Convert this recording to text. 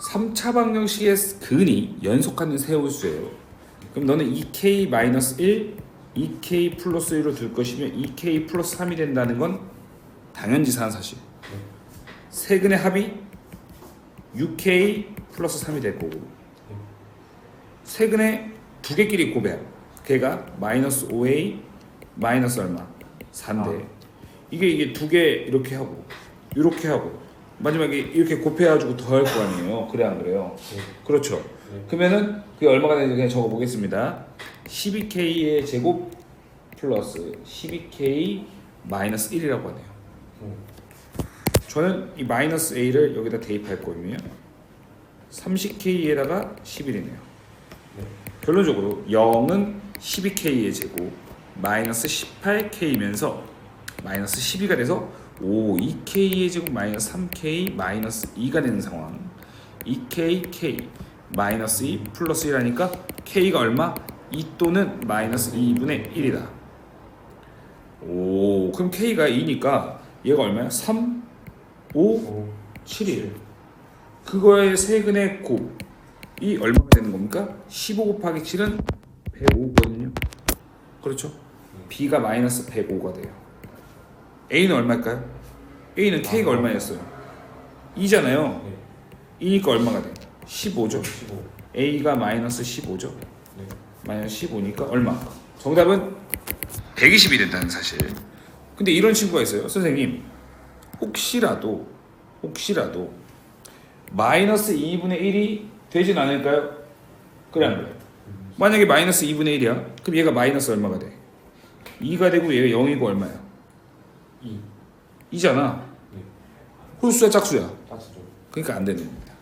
3차 방정식의 근이 연속하는 세홀수예요. 그럼 너는 2k 마이너스 1, 2k 플러스 1로 둘 것이며 2k 플러스 3이 된다는 건 당연지사한 사실. 세 근의 합이 6k 플러스 3이 될 거고 세 근의 두 개끼리 곱해요. 걔가 마이너스 5a 마이너스 얼마? 4인데 이게 이게 두 개 이렇게 하고 이렇게 하고 마지막에 이렇게 곱해가지고 더할 거 아니에요. 그래 안 그래요? 네. 그렇죠. 네. 그러면은 그게 얼마가 되는지 그냥 적어 보겠습니다. 12k의 제곱 플러스 12k 마이너스 1이라고 하네요. 음. 저는 이 마이너스 a를 여기다 대입할 거거든요. 30k에다가 11이네요. 네. 결론적으로 0은 12k의 제곱 마이너스 18k이면서 마이너스 12가 돼서 5 2k의 제곱 마이너스 3k 마이너스 2가 되는 상황 2k k 마이너스 2 플러스 1하니까 k가 얼마? 2 또는 마이너스 2분의 1이다 오 그럼 k가 2니까 얘가 얼마야? 3 5 오. 7일 그거의 세근의 곱이 얼마가 되는 겁니까? 15 곱하기 7은 105거든요 그렇죠? b가 마이너스 105가 돼요 a는 얼마일까요? a는 k가 아. 얼마였어요? 2잖아요 네. 2니까 얼마가 돼? 15죠 15. a가 마이너스 15죠 네. 마이너스 15니까 얼마? 정답은 120이 된다는 사실. 근데 이런 친구가 있어요. 선생님, 혹시라도 혹시라도 마이너스 2분의 1이 되진 않을까요? 그래 안 그래? 만약에 마이너스 2분의 1이야. 그럼 얘가 마이너스 얼마가 돼? 2가 되고 얘가 0이고 얼마야? 2. 2잖아. 네. 홀수야 짝수야. 짝수죠. 그러니까 안 되는 거야.